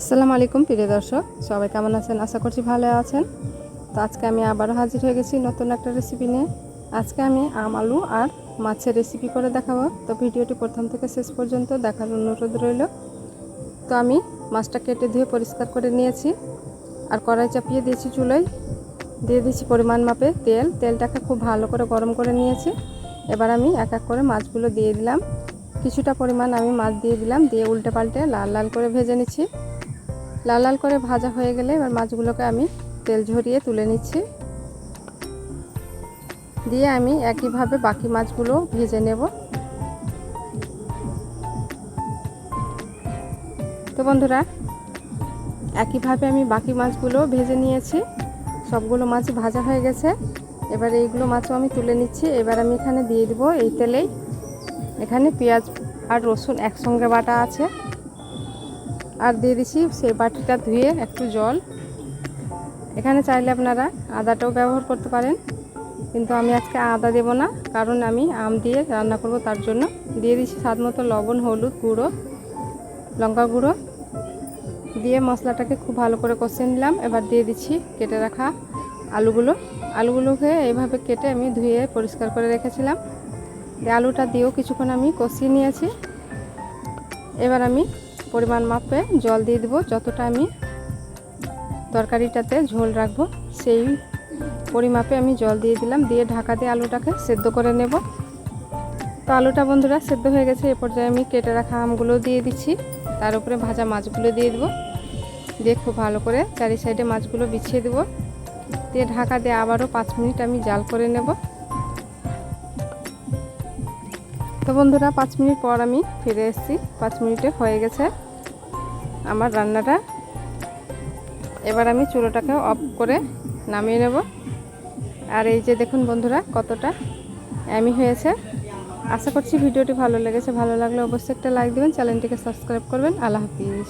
আসসালামু আলাইকুম, প্রিয় দর্শক। সবাই কেমন আছেন? আশা করছি ভালো আছেন। তো আজকে আমি আবারও হাজির হয়ে গেছি নতুন একটা রেসিপি নিয়ে। আজকে আমি আম, আলু আর মাছের রেসিপি করে দেখাবো। তো ভিডিওটি প্রথম থেকে শেষ পর্যন্ত দেখার অনুরোধ রইল। তো আমি মাছটা কেটে ধুয়ে পরিষ্কার করে নিয়েছি। আর কড়াই চাপিয়ে দিয়েছি চুলোয়। দিয়ে দিয়েছি পরিমাণ মাপে তেল। তেলটাকে খুব ভালো করে গরম করে নিয়েছি। এবার আমি এক এক করে মাছগুলো দিয়ে দিলাম। কিছুটা পরিমাণ আমি মাছ দিয়ে দিলাম। দিয়ে উল্টে পাল্টে লাল লাল করে ভেজে নিচ্ছি। লাল লাল করে ভাজা হয়ে গেলে এবার মাছগুলোকে আমি তেল ঝরিয়ে তুলে নিচ্ছি। দিয়ে আমি একইভাবে বাকি মাছগুলো ভেজে নেব। তো বন্ধুরা, একইভাবে আমি বাকি মাছগুলো ভেজে নিয়েছি। সবগুলো মাছ ভাজা হয়ে গেছে। এবার এইগুলো মাছও আমি তুলে নিচ্ছি। এবার আমি এখানে দিয়ে দিব এই তেলেই। এখানে পেঁয়াজ আর রসুন একসঙ্গে বাটা আছে। আর দিয়ে দিচ্ছি সেই বাটিটা ধুয়ে একটু জল। এখানে চাইলে আপনারা আদাটাও ব্যবহার করতে পারেন, কিন্তু আমি আজকে আদা দেব না, কারণ আমি আম দিয়ে রান্না করব তার জন্য। দিয়ে দিচ্ছি স্বাদ মতো লবণ, হলুদ গুঁড়ো, লঙ্কা গুঁড়ো। দিয়ে মশলাটাকে খুব ভালো করে কষিয়ে নিলাম। এবার দিয়ে দিচ্ছি কেটে রাখা আলুগুলো। আলুগুলোকে এইভাবে কেটে আমি ধুয়ে পরিষ্কার করে রেখেছিলাম। আলুটা দিয়েও কিছুক্ষণ আমি কষিয়ে নিয়েছি। এবার আমি পরিমাণ মাপে জল দিয়ে দেবো। যতটা আমি তরকারিটাতে ঝোল রাখব, সেই পরিমাপে আমি জল দিয়ে দিলাম। দিয়ে ঢাকা দিয়ে আলুটাকে সেদ্ধ করে নেব। তো আলুটা বন্ধুরা সেদ্ধ হয়ে গেছে। এ পর্যায়ে আমি কেটে রাখা আমগুলো দিয়ে দিচ্ছি। তার উপরে ভাজা মাছগুলো দিয়ে দেবো। দিয়ে খুব ভালো করে চারি সাইডে মাছগুলো বিছিয়ে দেবো। দিয়ে ঢাকা দিয়ে আবারও পাঁচ মিনিট আমি জাল করে নেব। তো বন্ধুরা, পাঁচ মিনিট পর আমি ফিরে এসেছি। পাঁচ মিনিটে হয়ে গেছে আমার রান্নাটা। এবার আমি চুলোটাকে অফ করে নামিয়ে নেব। আর এই যে দেখুন বন্ধুরা, কতটা অ্যামি হয়েছে। আশা করছি ভিডিওটি ভালো লেগেছে। ভালো লাগলে অবশ্যই একটা লাইক দেবেন, চ্যানেলটিকে সাবস্ক্রাইব করবেন। আল্লাহ হাফিজ।